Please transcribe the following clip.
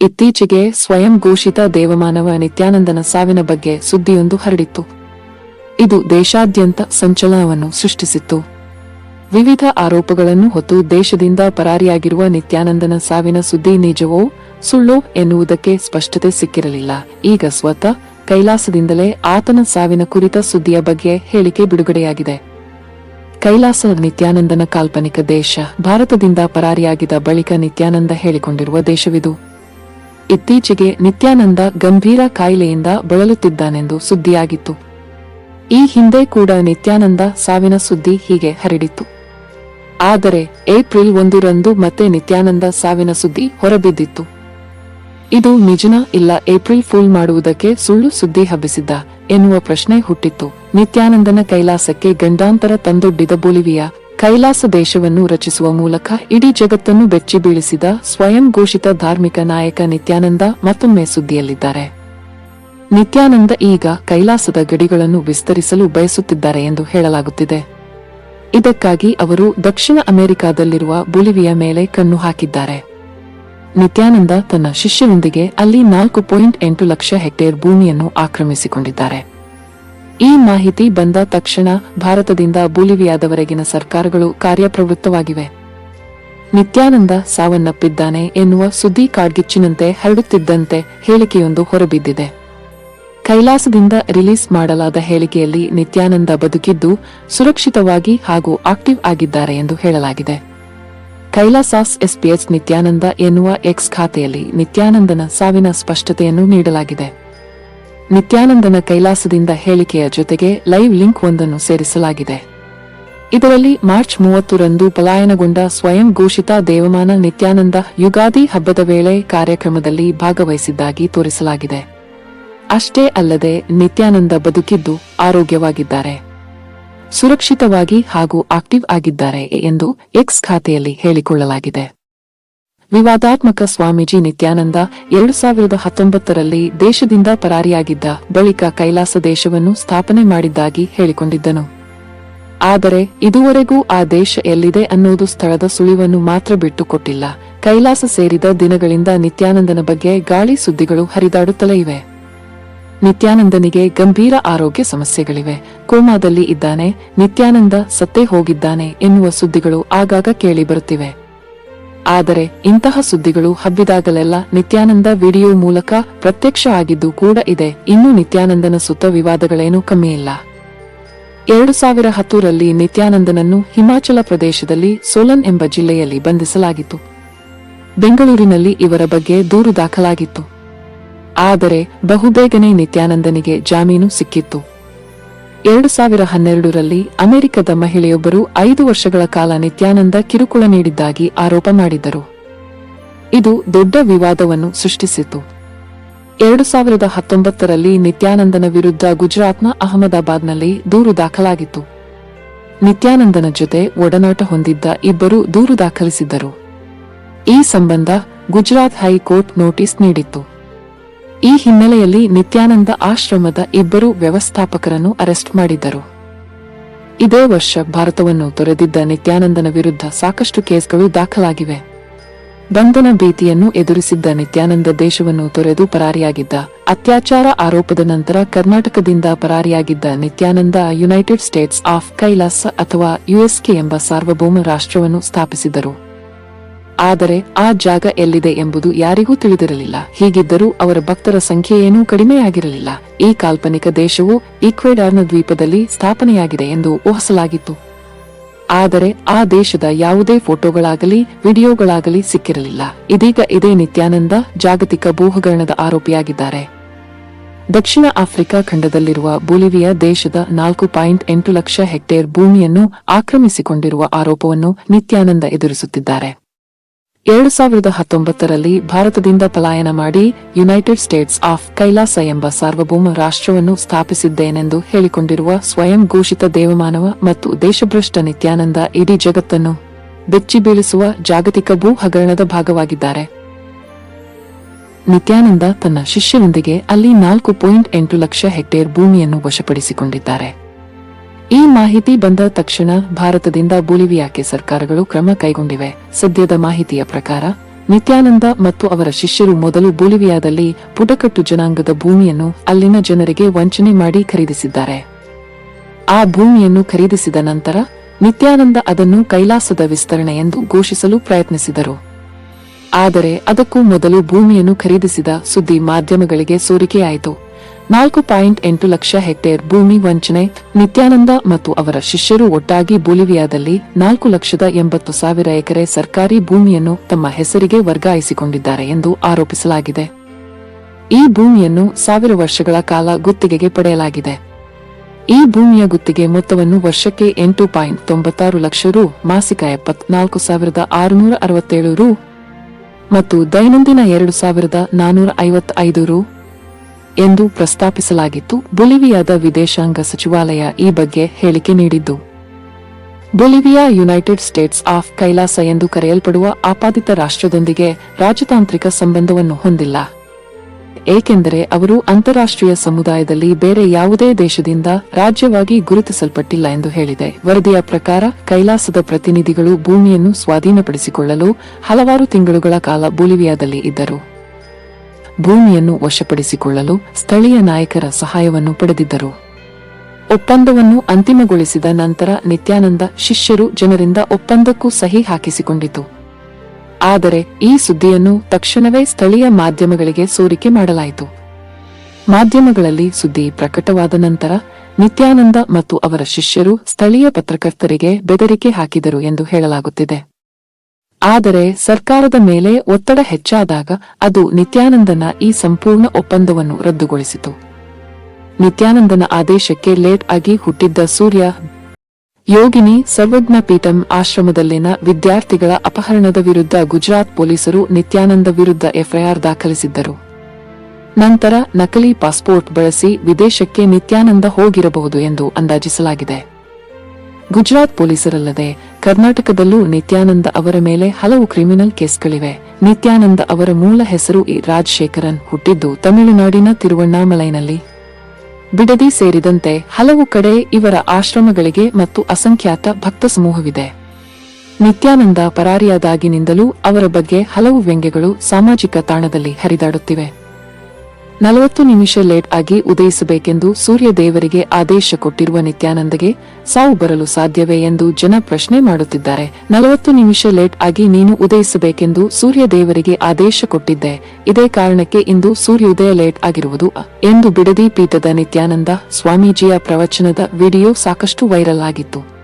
ಇತ್ತೀಚೆಗೆ ಸ್ವಯಂ ಘೋಷಿತ ದೇವಮಾನವ ನಿತ್ಯಾನಂದನ ಸಾವಿನ ಬಗ್ಗೆ ಸುದ್ದಿಯೊಂದು ಹರಡಿತ್ತು. ಇದು ದೇಶಾದ್ಯಂತ ಸಂಚಲನವನ್ನು ಸೃಷ್ಟಿಸಿತ್ತು. ವಿವಿಧ ಆರೋಪಗಳನ್ನು ಹೊತ್ತು ದೇಶದಿಂದ ಪರಾರಿಯಾಗಿರುವ ನಿತ್ಯಾನಂದನ ಸಾವಿನ ಸುದ್ದಿ ನಿಜವೋ ಸುಳ್ಳೋ ಎನ್ನುವುದಕ್ಕೆ ಸ್ಪಷ್ಟತೆ ಸಿಕ್ಕಿರಲಿಲ್ಲ. ಈಗ ಸ್ವತಃ ಕೈಲಾಸದಿಂದಲೇ ಆತನ ಸಾವಿನ ಕುರಿತ ಸುದ್ದಿಯ ಬಗ್ಗೆ ಹೇಳಿಕೆ ಬಿಡುಗಡೆಯಾಗಿದೆ. ಕೈಲಾಸ ನಿತ್ಯಾನಂದನ ಕಾಲ್ಪನಿಕ ದೇಶ ಭಾರತದಿಂದ ಪರಾರಿಯಾಗಿದ ಬಳಿಕ ನಿತ್ಯಾನಂದ ಹೇಳಿಕೊಂಡಿರುವ ದೇಶವಿದು. ಇತ್ತೀಚೆಗೆ ನಿತ್ಯಾನಂದ ಗಂಭೀರ ಕಾಯಿಲೆಯಿಂದ ಬಳಲುತ್ತಿದ್ದಾನೆಂದು ಸುದ್ದಿಯಾಗಿತ್ತು. ಈ ಹಿಂದೆ ಕೂಡ ನಿತ್ಯಾನಂದ ಸಾವಿನ ಸುದ್ದಿ ಹೀಗೆ ಹರಡಿತ್ತು. ಆದರೆ ಏಪ್ರಿಲ್ ಒಂದರಂದು ಮತ್ತೆ ನಿತ್ಯಾನಂದ ಸಾವಿನ ಸುದ್ದಿ ಹೊರಬಿದ್ದಿತ್ತು. ಇದು ನಿಜನ ಇಲ್ಲ ಏಪ್ರಿಲ್ ಫೂಲ್ ಮಾಡುವುದಕ್ಕೆ ಸುಳ್ಳು ಸುದ್ದಿ ಹಬ್ಬಿಸಿದ್ದ ಎನ್ನುವ ಪ್ರಶ್ನೆ ಹುಟ್ಟಿತ್ತು. ನಿತ್ಯಾನಂದನ ಕೈಲಾಸಕ್ಕೆ ಗಂಡಾಂತರ ತಂದೊಡ್ಡಿದ ಬೊಲಿವಿಯಾ ಕೈಲಾಸ ದೇಶವನ್ನು ರಚಿಸುವ ಮೂಲಕ ಇಡೀ ಜಗತ್ತನ್ನು ಬೆಚ್ಚಿ ಬೀಳಿಸಿದ ಸ್ವಯಂ ಘೋಷಿತ ಧಾರ್ಮಿಕ ನಾಯಕ ನಿತ್ಯಾನಂದ ಮತ್ತೊಮ್ಮೆ ಸುದ್ದಿಯಲ್ಲಿದ್ದಾರೆ. ನಿತ್ಯಾನಂದ ಈಗ ಕೈಲಾಸದ ಗಡಿಗಳನ್ನು ವಿಸ್ತರಿಸಲು ಬಯಸುತ್ತಿದ್ದಾರೆ ಎಂದು ಹೇಳಲಾಗುತ್ತಿದೆ. ಇದಕ್ಕಾಗಿ ಅವರು ದಕ್ಷಿಣ ಅಮೆರಿಕಾದಲ್ಲಿರುವ ಬುಲಿವಿಯ ಮೇಲೆ ಕಣ್ಣು ಹಾಕಿದ್ದಾರೆ. ನಿತ್ಯಾನಂದ ತನ್ನ ಶಿಷ್ಯನೊಂದಿಗೆ ಅಲ್ಲಿ ನಾಲ್ಕು ಪಾಯಿಂಟ್ ಎಂಟು ಲಕ್ಷ ಹೆಕ್ಟೇರ್ ಭೂಮಿಯನ್ನು ಆಕ್ರಮಿಸಿಕೊಂಡಿದ್ದಾರೆ. ಈ ಮಾಹಿತಿ ಬಂದ ತಕ್ಷಣ ಭಾರತದಿಂದ ಬೊಲಿವಿಯಾದವರೆಗಿನ ಸರ್ಕಾರಗಳು ಕಾರ್ಯಪ್ರವೃತ್ತವಾಗಿವೆ. ನಿತ್ಯಾನಂದ ಸಾವನ್ನಪ್ಪಿದ್ದಾನೆ ಎನ್ನುವ ಸುದ್ದಿ ಕಾಡ್ಗಿಚ್ಚಿನಂತೆ ಹರಡುತ್ತಿದ್ದಂತೆ ಹೇಳಿಕೆಯೊಂದು ಹೊರಬಿದ್ದಿದೆ. ಕೈಲಾಸದಿಂದ ರಿಲೀಸ್ ಮಾಡಲಾದ ಹೇಳಿಕೆಯಲ್ಲಿ ನಿತ್ಯಾನಂದ ಬದುಕಿದ್ದು ಸುರಕ್ಷಿತವಾಗಿ ಹಾಗೂ ಆಕ್ಟಿವ್ ಆಗಿದ್ದಾರೆ ಎಂದು ಹೇಳಲಾಗಿದೆ. ಕೈಲಾಸಾಸ್ ಎಸ್ಪಿಎಸ್ ನಿತ್ಯಾನಂದ ಎನ್ನುವ ಎಕ್ಸ್ ಖಾತೆಯಲ್ಲಿ ನಿತ್ಯಾನಂದನ ಸಾವಿನ ಸ್ಪಷ್ಟತೆಯನ್ನು ನೀಡಲಾಗಿದೆ. ನಿತ್ಯಾನಂದನ ಕೈಲಾಸದಿಂದ ಹೇಳಿಕೆಯ ಜೊತೆಗೆ ಲೈವ್ ಲಿಂಕ್ ಒಂದನ್ನು ಸೇರಿಸಲಾಗಿದೆ. ಇದರಲ್ಲಿ ಮಾರ್ಚ್ ಮೂವತ್ತರಂದು ಪಲಾಯನಗೊಂಡ ಸ್ವಯಂ ಘೋಷಿತ ದೇವಮಾನ ನಿತ್ಯಾನಂದ ಯುಗಾದಿ ಹಬ್ಬದ ವೇಳೆ ಕಾರ್ಯಕ್ರಮದಲ್ಲಿ ಭಾಗವಹಿಸಿದ್ದಾಗಿ ತೋರಿಸಲಾಗಿದೆ. ಅಷ್ಟೇ ಅಲ್ಲದೆ ನಿತ್ಯಾನಂದ ಬದುಕಿದ್ದು ಆರೋಗ್ಯವಾಗಿದ್ದಾರೆ. ಸುರಕ್ಷಿತವಾಗಿ ಹಾಗೂ ಆಕ್ಟಿವ್ ಆಗಿದ್ದಾರೆ ಎಂದು ಎಕ್ಸ್ ಖಾತೆಯಲ್ಲಿ ಹೇಳಿಕೊಳ್ಳಲಾಗಿದೆ. ವಿವಾದಾತ್ಮಕ ಸ್ವಾಮೀಜಿ ನಿತ್ಯಾನಂದ ಎರಡು ಸಾವಿರದ ಹತ್ತೊಂಬತ್ತರಲ್ಲಿ ದೇಶದಿಂದ ಪರಾರಿಯಾಗಿದ್ದ ಬಳಿಕ ಕೈಲಾಸ ದೇಶವನ್ನು ಸ್ಥಾಪನೆ ಮಾಡಿದ್ದಾಗಿ ಹೇಳಿಕೊಂಡಿದ್ದನು. ಆದರೆ ಇದುವರೆಗೂ ಆ ದೇಶ ಎಲ್ಲಿದೆ ಅನ್ನೋದು ಸ್ಥಳದ ಸುಳಿವನ್ನು ಮಾತ್ರ ಬಿಟ್ಟುಕೊಟ್ಟಿಲ್ಲ. ಕೈಲಾಸ ಸೇರಿದ ದಿನಗಳಿಂದ ನಿತ್ಯಾನಂದನ ಬಗ್ಗೆ ಗಾಳಿ ಸುದ್ದಿಗಳು ಹರಿದಾಡುತ್ತಲೇ ಇವೆ. ನಿತ್ಯಾನಂದನಿಗೆ ಗಂಭೀರ ಆರೋಗ್ಯ ಸಮಸ್ಯೆಗಳಿವೆ. ಕೋಮಾದಲ್ಲಿ ಇದ್ದಾನೆ, ನಿತ್ಯಾನಂದ ಸತ್ತೇ ಹೋಗಿದ್ದಾನೆ ಎನ್ನುವ ಸುದ್ದಿಗಳು ಆಗಾಗ ಕೇಳಿಬರುತ್ತಿವೆ ಆದರೆ ಇಂತಹ ಸುದ್ದಿಗಳು ಹಬ್ಬಿದಾಗಲೆಲ್ಲ ನಿತ್ಯಾನಂದ ವಿಡಿಯೋ ಮೂಲಕ ಪ್ರತ್ಯಕ್ಷ ಆಗಿದ್ದು ಕೂಡ ಇದೆ. ಇನ್ನು ನಿತ್ಯಾನಂದನ ಸುತ್ತ ವಿವಾದಗಳೇನೂ ಕಮ್ಮಿಯಿಲ್ಲ ಎರಡು ಸಾವಿರ ಹತ್ತರಲ್ಲಿ ನಿತ್ಯಾನಂದನನ್ನು ಹಿಮಾಚಲ ಪ್ರದೇಶದಲ್ಲಿ ಸೋಲನ್ ಎಂಬ ಜಿಲ್ಲೆಯಲ್ಲಿ ಬಂಧಿಸಲಾಗಿತ್ತು. ಬೆಂಗಳೂರಿನಲ್ಲಿ ಇವರ ಬಗ್ಗೆ ದೂರು ದಾಖಲಾಗಿತ್ತು. ಆದರೆ ಬಹುಬೇಗನೆ ನಿತ್ಯಾನಂದನಿಗೆ ಜಾಮೀನು ಸಿಕ್ಕಿತ್ತು. ಎರಡು ಸಾವಿರ ಹನ್ನೆರಡರಲ್ಲಿ ಅಮೆರಿಕದ ಮಹಿಳೆಯೊಬ್ಬರು ಐದು ವರ್ಷಗಳ ಕಾಲ ನಿತ್ಯಾನಂದ ಕಿರುಕುಳ ನೀಡಿದ್ದಾಗಿ ಆರೋಪ ಮಾಡಿದ್ದರು. ಇದು ದೊಡ್ಡ ವಿವಾದವನ್ನು ಸೃಷ್ಟಿಸಿತು. ಎರಡು ಸಾವಿರದ ಹತ್ತೊಂಬತ್ತರಲ್ಲಿ ನಿತ್ಯಾನಂದನ ವಿರುದ್ಧ ಗುಜರಾತ್ನ ಅಹಮದಾಬಾದ್ನಲ್ಲಿ ದೂರು ದಾಖಲಾಗಿತ್ತು. ನಿತ್ಯಾನಂದನ ಜೊತೆ ಒಡನಾಟ ಹೊಂದಿದ್ದ ಇಬ್ಬರು ದೂರು ದಾಖಲಿಸಿದ್ದರು. ಈ ಸಂಬಂಧ ಗುಜರಾತ್ ಹೈಕೋರ್ಟ್ ನೋಟಿಸ್ ನೀಡಿತ್ತು. ಈ ಹಿನ್ನೆಲೆಯಲ್ಲಿ ನಿತ್ಯಾನಂದ ಆಶ್ರಮದ ಇಬ್ಬರು ವ್ಯವಸ್ಥಾಪಕರನ್ನು ಅರೆಸ್ಟ್ ಮಾಡಿದ್ದರು. ಇದೇ ವರ್ಷ ಭಾರತವನ್ನು ತೊರೆದಿದ್ದ ನಿತ್ಯಾನಂದನ ವಿರುದ್ಧ ಸಾಕಷ್ಟು ಕೇಸ್ಗಳು ದಾಖಲಾಗಿವೆ. ಬಂಧನ ಭೀತಿಯನ್ನು ಎದುರಿಸಿದ್ದ ನಿತ್ಯಾನಂದ ದೇಶವನ್ನು ತೊರೆದು ಪರಾರಿಯಾಗಿದ್ದ, ಅತ್ಯಾಚಾರ ಆರೋಪದ ನಂತರ ಕರ್ನಾಟಕದಿಂದ ಪರಾರಿಯಾಗಿದ್ದ Nithyananda United States of Kailasa ಅಥವಾ ಯುಎಸ್ಕೆ ಎಂಬ ಸಾರ್ವಭೌಮ ರಾಷ್ಟ್ರವನ್ನು ಸ್ಥಾಪಿಸಿದರು ಆದರೆ ಆ ಜಾಗ ಎಲ್ಲಿದೆ ಎಂಬುದು ಯಾರಿಗೂ ತಿಳಿದಿರಲಿಲ್ಲ. ಹೀಗಿದ್ದರೂ ಅವರ ಭಕ್ತರ ಸಂಖ್ಯೆಯೇನೂ ಕಡಿಮೆಯಾಗಿರಲಿಲ್ಲ. ಈ ಕಾಲ್ಪನಿಕ ದೇಶವು ಈಕ್ವೆಡಾರ್ನ ದ್ವೀಪದಲ್ಲಿ ಸ್ಥಾಪನೆಯಾಗಿದೆ ಎಂದು ಊಹಿಸಲಾಗಿತ್ತು. ಆದರೆ ಆ ದೇಶದ ಯಾವುದೇ ಫೋಟೋಗಳಾಗಲಿ ವಿಡಿಯೋಗಳಾಗಲಿ ಸಿಕ್ಕಿರಲಿಲ್ಲ. ಇದೀಗ ಇದೇ ನಿತ್ಯಾನಂದ ಜಾಗತಿಕ ಭೂಹಗರಣದ ಆರೋಪಿಯಾಗಿದ್ದಾರೆ. ದಕ್ಷಿಣ ಆಫ್ರಿಕಾ ಖಂಡದಲ್ಲಿರುವ ಬೊಲಿವಿಯಾ ದೇಶದ ನಾಲ್ಕು ಪಾಯಿಂಟ್ ಎಂಟು ಲಕ್ಷ ಹೆಕ್ಟೇರ್ ಭೂಮಿಯನ್ನು ಆಕ್ರಮಿಸಿಕೊಂಡಿರುವ ಆರೋಪವನ್ನು ನಿತ್ಯಾನಂದ ಎದುರಿಸುತ್ತಿದ್ದಾರೆ. ಎರಡು ಸಾವಿರದ ಹತ್ತೊಂಬತ್ತರಲ್ಲಿ ಭಾರತದಿಂದ ಪಲಾಯನ ಮಾಡಿ ಯುನೈಟೆಡ್ ಸ್ಟೇಟ್ಸ್ ಆಫ್ ಕೈಲಾಸ ಎಂಬ ಸಾರ್ವಭೌಮ ರಾಷ್ಟ್ರವನ್ನು ಸ್ಥಾಪಿಸಿದ್ದೇನೆಂದು ಹೇಳಿಕೊಂಡಿರುವ ಸ್ವಯಂ ಘೋಷಿತ ದೇವಮಾನವ ಮತ್ತು ದೇಶಭ್ರಷ್ಟ ನಿತ್ಯಾನಂದ ಇಡೀ ಜಗತ್ತನ್ನು ಬೆಚ್ಚಿ ಬೀಳಿಸುವ ಜಾಗತಿಕ ಭೂ ಹಗರಣದ ಭಾಗವಾಗಿದ್ದಾರೆ. ನಿತ್ಯಾನಂದ ತನ್ನ ಶಿಷ್ಯನೊಂದಿಗೆ ಅಲ್ಲಿ ನಾಲ್ಕು ಪಾಯಿಂಟ್ ಎಂಟು ಲಕ್ಷ ಹೆಕ್ಟೇರ್ ಭೂಮಿಯನ್ನು ವಶಪಡಿಸಿಕೊಂಡಿದ್ದಾರೆ. ಈ ಮಾಹಿತಿ ಬಂದ ತಕ್ಷಣ ಭಾರತದಿಂದ ಬೊಲಿವಿಯಾಕ್ಕೆ ಸರ್ಕಾರಗಳು ಕ್ರಮ ಕೈಗೊಂಡಿವೆ. ಸದ್ಯದ ಮಾಹಿತಿಯ ಪ್ರಕಾರ, ನಿತ್ಯಾನಂದ ಮತ್ತು ಅವರ ಶಿಷ್ಯರು ಮೊದಲು ಬೊಲಿವಿಯಾದಲ್ಲಿ ಪುಟಕಟ್ಟು ಜನಾಂಗದ ಭೂಮಿಯನ್ನು ಅಲ್ಲಿನ ಜನರಿಗೆ ವಂಚನೆ ಮಾಡಿ ಖರೀದಿಸಿದ್ದಾರೆ. ಆ ಭೂಮಿಯನ್ನು ಖರೀದಿಸಿದ ನಂತರ ನಿತ್ಯಾನಂದ ಅದನ್ನು ಕೈಲಾಸದ ವಿಸ್ತರಣೆ ಎಂದು ಘೋಷಿಸಲು ಪ್ರಯತ್ನಿಸಿದರು. ಆದರೆ ಅದಕ್ಕೂ ಮೊದಲು ಭೂಮಿಯನ್ನು ಖರೀದಿಸಿದ ಸುದ್ದಿ ಮಾಧ್ಯಮಗಳಿಗೆ ಸೋರಿಕೆಯಾಯಿತು. ನಾಲ್ಕು ಪಾಯಿಂಟ್ ಎಂಟು ಲಕ್ಷ ಹೆಕ್ಟೇರ್ ಭೂಮಿ ವಂಚನೆ. ನಿತ್ಯಾನಂದ ಮತ್ತು ಅವರ ಶಿಷ್ಯರು ಒಟ್ಟಾಗಿ ಬೊಲಿವಿಯಾದಲ್ಲಿ ನಾಲ್ಕು ಲಕ್ಷದ ಎಂಬತ್ತು ಸಾವಿರ ಎಕರೆ ಸರ್ಕಾರಿ ಭೂಮಿಯನ್ನು ತಮ್ಮ ಹೆಸರಿಗೆ ವರ್ಗಾಯಿಸಿಕೊಂಡಿದ್ದಾರೆ ಎಂದು ಆರೋಪಿಸಲಾಗಿದೆ. ಈ ಭೂಮಿಯನ್ನು ಸಾವಿರ ವರ್ಷಗಳ ಕಾಲ ಗುತ್ತಿಗೆಗೆ ಪಡೆಯಲಾಗಿದೆ. ಈ ಭೂಮಿಯ ಗುತ್ತಿಗೆ ಮೊತ್ತವನ್ನು ವರ್ಷಕ್ಕೆ ಎಂಟು ಪಾಯಿಂಟ್ ತೊಂಬತ್ತಾರು ಲಕ್ಷ ರು, ಮಾಸಿಕ ಎಪ್ಪತ್ನಾಲ್ಕು ಸಾವಿರದ ಆರುನೂರ ಅರವತ್ತೇಳು ರು ಮತ್ತು ದೈನಂದಿನ ಎರಡು ಸಾವಿರದ ನಾನೂರ ಐವತ್ತೈದು ರು. ಎಂದು ಪ್ರಸ್ತಾಪಿಸಲಾಗಿತ್ತು. ಬೊಲಿವಿಯಾದ ವಿದೇಶಾಂಗ ಸಚಿವಾಲಯ ಈ ಬಗ್ಗೆ ಹೇಳಿಕೆ ನೀಡಿದ್ದು, Bolivia United States of Kailasa ಎಂದು ಕರೆಯಲ್ಪಡುವ ಆಪಾದಿತ ರಾಷ್ಟ್ರದೊಂದಿಗೆ ರಾಜತಾಂತ್ರಿಕ ಸಂಬಂಧವನ್ನು ಹೊಂದಿಲ್ಲ. ಏಕೆಂದರೆ ಅವರು ಅಂತಾರಾಷ್ಟ್ರೀಯ ಸಮುದಾಯದಲ್ಲಿ ಬೇರೆ ಯಾವುದೇ ದೇಶದಿಂದ ರಾಜ್ಯವಾಗಿ ಗುರುತಿಸಲ್ಪಟ್ಟಿಲ್ಲ ಎಂದು ಹೇಳಿದೆ. ವರದಿಯ ಪ್ರಕಾರ, ಕೈಲಾಸದ ಪ್ರತಿನಿಧಿಗಳು ಭೂಮಿಯನ್ನು ಸ್ವಾಧೀನಪಡಿಸಿಕೊಳ್ಳಲು ಹಲವಾರು ತಿಂಗಳುಗಳ ಕಾಲ ಬೊಲಿವಿಯಾದಲ್ಲಿ ಇದ್ದರು. ಭೂಮಿಯನ್ನು ವಶಪಡಿಸಿಕೊಳ್ಳಲು ಸ್ಥಳೀಯ ನಾಯಕರ ಸಹಾಯವನ್ನು ಪಡೆದಿದ್ದರು. ಒಪ್ಪಂದವನ್ನು ಅಂತಿಮಗೊಳಿಸಿದ ನಂತರ ನಿತ್ಯಾನಂದ ಶಿಷ್ಯರು ಜನರಿಂದ ಒಪ್ಪಂದಕ್ಕೂ ಸಹಿ ಹಾಕಿಸಿಕೊಂಡಿತು. ಆದರೆ ಈ ಸುದ್ದಿಯನ್ನು ತಕ್ಷಣವೇ ಸ್ಥಳೀಯ ಮಾಧ್ಯಮಗಳಿಗೆ ಸೋರಿಕೆ ಮಾಡಲಾಯಿತು. ಮಾಧ್ಯಮಗಳಲ್ಲಿ ಸುದ್ದಿ ಪ್ರಕಟವಾದ ನಂತರ ನಿತ್ಯಾನಂದ ಮತ್ತು ಅವರ ಶಿಷ್ಯರು ಸ್ಥಳೀಯ ಪತ್ರಕರ್ತರಿಗೆ ಬೆದರಿಕೆ ಹಾಕಿದರು ಎಂದು ಹೇಳಲಾಗುತ್ತಿದೆ. ಆದರೆ ಸರ್ಕಾರದ ಮೇಲೆ ಒತ್ತಡ ಹೆಚ್ಚಾದಾಗ ಅದು ನಿತ್ಯಾನಂದನ ಈ ಸಂಪೂರ್ಣ ಒಪ್ಪಂದವನ್ನು ರದ್ದುಗೊಳಿಸಿತು. ನಿತ್ಯಾನಂದನ ಆದೇಶಕ್ಕೆ ಲೇಟ್ ಆಗಿ ಹುಟ್ಟಿದ್ದ ಸೂರ್ಯ, ಯೋಗಿನಿ ಸರ್ವಜ್ಞ ಪೀಠಂ ಆಶ್ರಮದಲ್ಲಿನ ವಿದ್ಯಾರ್ಥಿಗಳ ಅಪಹರಣದ ವಿರುದ್ಧ ಗುಜರಾತ್ ಪೊಲೀಸರು ನಿತ್ಯಾನಂದ ವಿರುದ್ಧ ಎಫ್ಐಆರ್ ದಾಖಲಿಸಿದ್ದರು. ನಂತರ ನಕಲಿ ಪಾಸ್ಪೋರ್ಟ್ ಬಳಸಿ ವಿದೇಶಕ್ಕೆ ನಿತ್ಯಾನಂದ ಹೋಗಿರಬಹುದು ಎಂದು ಅಂದಾಜಿಸಲಾಗಿದೆ. ಗುಜರಾತ್ ಪೊಲೀಸರಲ್ಲದೆ ಕರ್ನಾಟಕದಲ್ಲೂ ನಿತ್ಯಾನಂದ ಅವರ ಮೇಲೆ ಹಲವು ಕ್ರಿಮಿನಲ್ ಕೇಸ್ಗಳಿವೆ. ನಿತ್ಯಾನಂದ ಅವರ ಮೂಲ ಹೆಸರು ರಾಜಶೇಖರನ್. ಹುಟ್ಟಿದ್ದು ತಮಿಳುನಾಡಿನ ತಿರುವಣ್ಣಾಮಲೈನಲ್ಲಿ. ಬಿಡದಿ ಸೇರಿದಂತೆ ಹಲವು ಕಡೆ ಇವರ ಆಶ್ರಮಗಳಿಗೆ ಮತ್ತು ಅಸಂಖ್ಯಾತ ಭಕ್ತ ಸಮೂಹವಿದೆ. ನಿತ್ಯಾನಂದ ಪರಾರಿಯಾದಾಗಿನಿಂದಲೂ ಅವರ ಬಗ್ಗೆ ಹಲವು ವ್ಯಂಗ್ಯಗಳು ಸಾಮಾಜಿಕ ತಾಣದಲ್ಲಿ ಹರಿದಾಡುತ್ತಿವೆ. ನಲವತ್ತು ನಿಮಿಷ ಲೇಟ್ ಆಗಿ ಉದಯಿಸಬೇಕೆಂದು ಸೂರ್ಯ ದೇವರಿಗೆ ಆದೇಶ ಕೊಟ್ಟಿರುವ ನಿತ್ಯಾನಂದಗೆ ಸಾವು ಬರಲು ಸಾಧ್ಯವೇ ಎಂದು ಜನ ಪ್ರಶ್ನೆ ಮಾಡುತ್ತಿದ್ದಾರೆ. ನಲವತ್ತು ನಿಮಿಷ ಲೇಟ್ ಆಗಿ ನೀನು ಉದಯಿಸಬೇಕೆಂದು ಸೂರ್ಯ ದೇವರಿಗೆ ಆದೇಶ ಕೊಟ್ಟಿದ್ದೆ. ಇದೇ ಕಾರಣಕ್ಕೆ ಇಂದು ಸೂರ್ಯೋದಯ ಲೇಟ್ ಆಗಿರುವುದು ಎಂದು ಬಿಡದಿ ಪೀಠದ ನಿತ್ಯಾನಂದ ಸ್ವಾಮೀಜಿಯ ಪ್ರವಚನದ ವಿಡಿಯೋ ಸಾಕಷ್ಟು ವೈರಲ್ ಆಗಿತ್ತು.